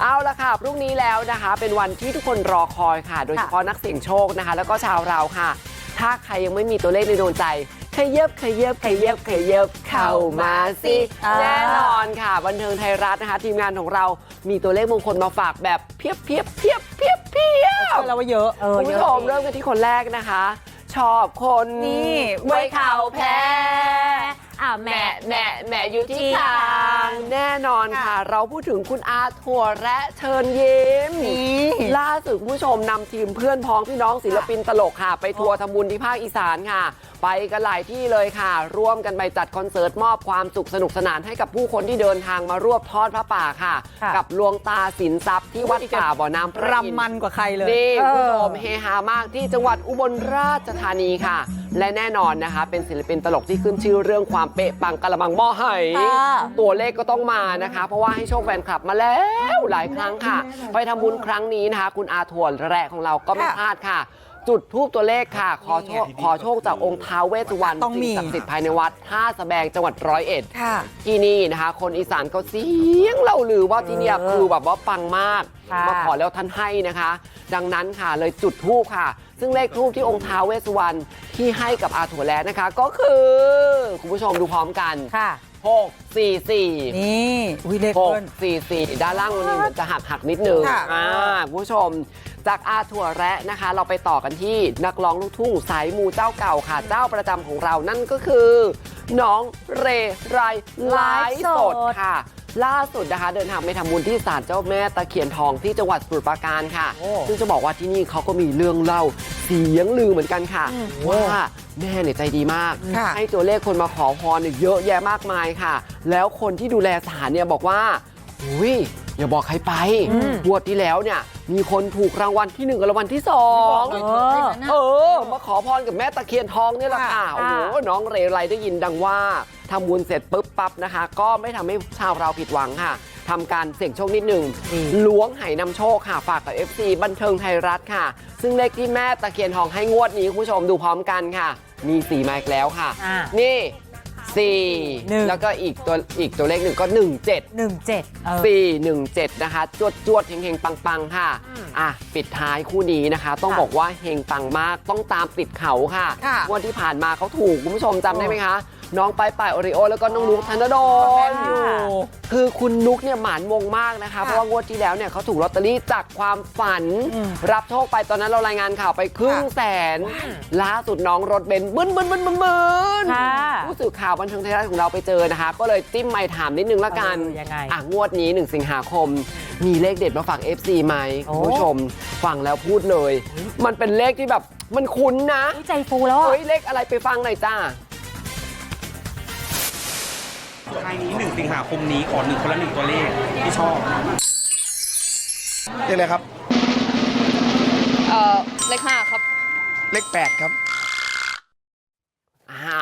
เอาละค่ะ พรุ่งนี้แล้วนะคะ เป็นวันที่ทุกคนรอคอยค่ะ โดยเฉพาะนักเสี่ยงโชคนะคะ แล้วก็ชาวเราค่ะ ถ้าใครยังไม่มีตัวเลขในดวงใจขยับขยับขยับขยับเข้ามาสิอ่า แน่นอนค่ะ บันเทิงไทยรัฐนะคะ ทีมงานของเรามีตัวเลขมงคลมาฝากแบบเพียบเพียบเพียบเพียบเพียบเชื่อแล้วว่าเยอะเออคุณเยผู้อะ ชมเริ่มกันที่คนแรกนะคะ ชอบคนนี่ไว้เข่าแพ้อ่า แหแม่ม่แหม่แหม่อยู่ที่ที่ทาทางงแน่นอนค่ะ เราพูดถึงคุณอาถั่วและเชิญยิ้มนี่ล่าสุดคุณผู้ชมนำทีมเพื่อนพ้องพี่น้องศิลปินตลกค่ะ ไปทัวร์ทำบุญที่ภาคอีสานค่ะ ไปกันหลายที่เลยค่ะ ร่วมกันไปจัดคอนเสิร์ตมอบความสุขสนุกสนานให้กับผู้คนที่เดินทางมารวบทอดพระป่าค่ะค่ะกับหลวงตาสินทรัพย์ที่วัดป่าบ่อน้ำพระอินทร์รำมันกว่าใครเลยนี่เอคุณอผู้ชมเฮฮามากที่จังหวัดอุบลราชธานีค่ะและแน่นอนนะคะ เป็นศิลปินตลกที่ขึ้นชื่อเรื่องความเป๊ะปังกะละมังหม้อไหค่ะตัวเลขก็ต้องมานะคะ เพราะว่าให้โชคแฟนคลับมาแล้วหลายครั้งค่ะ ไปทำบุญครั้งนี้นะคะ คุณอาถวนแรกของเราก็ไม่พลาดค่ะ จุดทูปตัวเลขค่ะ ขอโชคขอโชคจากองค์ท้าวเวสสุวรรณต้องมี สิ่ศักดิ์สิทธิ์ภายในวัดท่าสะแบงจังหวัดร้อยเอ็ด ค่ะ ที่นี่นะคะ คนอีสานเขาเสียงเล่าลือว่าที่เนี่ยเออคือแบบว่าปังมาก ค่ะมาขอแล้วท่านให้นะคะ ดังนั้นค่ะเลยจุดทูปค่ะ ซึ่งเลขทูปที่องค์ท้าวเวสสุวรรณที่ให้กับอาถั่วแลนะคะ ก็คือ คุณผู้ชมดูพร้อมกัน ค่ะ 6 4 4 นี่อุ้ยเลขหกเพิ่นสี่สี่ด้านล่างมันมีมันจะหักหักๆนิดนึงค่ะ อ่าคุณผู้ชม จากอาถั่วแระนะคะ เราไปต่อกันที่นักร้องลูกทุ่งสายมูเจ้าเก่าค่ะ เจ้าประจำของเรานั่นก็คือ น้องเรไรไลฟ์สดค่ะ ล่าสุดนะคะ เดินทางไปทำบุญที่ศาลเจ้าแม่ตะเคียนทองที่จังหวัดสมุทรปราการค่ะ โอ้ ซึ่งจะบอกว่าที่นี่เขาก็มีเรื่องเล่าเสียงลือเหมือนกันค่ะอืมว่าแม่เนี่ยใจดีมาก ค่ะ ให้ตัวเลขคนมาขอพรเนี่ยเยอะแยะมากมายค่ะ แล้วคนที่ดูแลศาลเนี่ยบอกว่าอุ้ย อย่าบอกใครไปอืมงวดที่แล้วเนี่ย มีคนถูกรางวัลที่หนึ่งกับรางวัลที่สองเออเออมาขอพรกับแม่ตะเคียนทองเนี่ยแหละค่ะค่ะโอ้โหน้องเรไรได้ยินดังว่าทำบุญเสร็จปุ๊บปั๊บนะคะ ก็ไม่ทำให้ชาวเราผิดหวังค่ะทำการเสี่ยงโชคนิดหนึ่งอืมล้วงไหนำโชคค่ะ ฝากกับ FC บันเทิงไทยรัฐค่ะ ซึ่งเลขที่แม่ตะเคียนทองให้งวดนี้คุณผู้ชมดูพร้อมกันค่ะ มีสีมาอีกแล้วค่ะอ่านี่ สี่หนึ่ง แล้วก็อีกตัวอีกตัวเลขหนึ่งก็หนึ่งเจ็ด หนึ่งเจ็ดเออ สี่หนึ่งเจ็ดนะคะจวดจวดๆเฮงเฮงปังปังๆ ค่ะอะ ปิดท้ายคู่นี้นะคะ ต้องค่ะบอกว่าเฮงปังมากต้องตามปิดเขาค่ะค่ะวันที่ผ่านมาเขาถูก คุณผู้ชมจำได้ไหมคะ น้องไปไปโอริโอ แล้วก็น้องนุ๊กธนดแม่ลนอยู่คือคุณนุ๊กเนี่ยหมานวงมากนะคะค่ะเพราะว่างวดที่แล้วเนี่ยเขาถูกลอตเตอรี่จากความฝันอืมรับโชคไปตอนนั้นเรารายงานข่าวไปครึ่งค่ะแสนล่าสุดน้องรถเบนซ์บึ้นบึ้นบึ้นบึ้นบึ้นค่ะผู้ สื่อข่าวบันเทิงไทยรัฐของเราไปเจอนะคะ ก็เลยจิ้มไมค์ถามนิดนึงละกันเออยังไง อะงวดนี้ 1 สิงหาคม มีเลขเด็ดมาฝาก FC ไหมโอ้ คุณผู้ชมฟังแล้วพูดเลย มันเป็นเลขที่แบบมันคุ้นนะอุ๊ยใจฟูแล้วอะเฮ้ยเลขอะไรไปฟังหน่อยจ้าท้ายนี้หนึ่งสิงหาคมนี้ขอหนึ่งคนละหนึ่งตัวเลขที่ชอบ เลขอะไรครับ เอ่อเลขห้าครับ เลขแปดครับ อ่า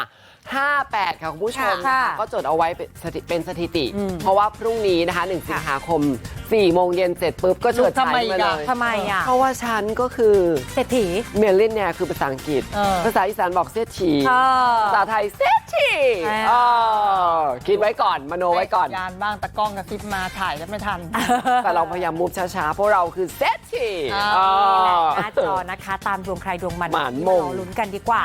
ห้าแปดค่ะคุณผู้ชมค่ะ ก็จดเอาไว้เป็นสถิเป็นสถิติอืมเพราะว่าพรุ่งนี้นะคะ 1 สิงหาคม 4 โมงเย็นเสร็จปุ๊บก็เฉิดฉายมาเลย ทำไมอะ เพราะว่าฉันก็คือเศรษฐี เมลลินเนี่ยคือภาษาอังกฤษ เออ ภาษาอีสานบอกเสียทีเออ ภาษาไทยเสียทีเออ เออคิดไว้ก่อนมโนไว้ก่อน ยานบ้างตะกล้องกระซิบมาถ่ายแล้วไม่ทัน แต่เราพยายามมูฟช้าๆเพราะเราคือเซตทีอ่าเออหน้าจอนะคะ ตามดวงใครดวงมันหมานมงรอลุ้นกันดีกว่า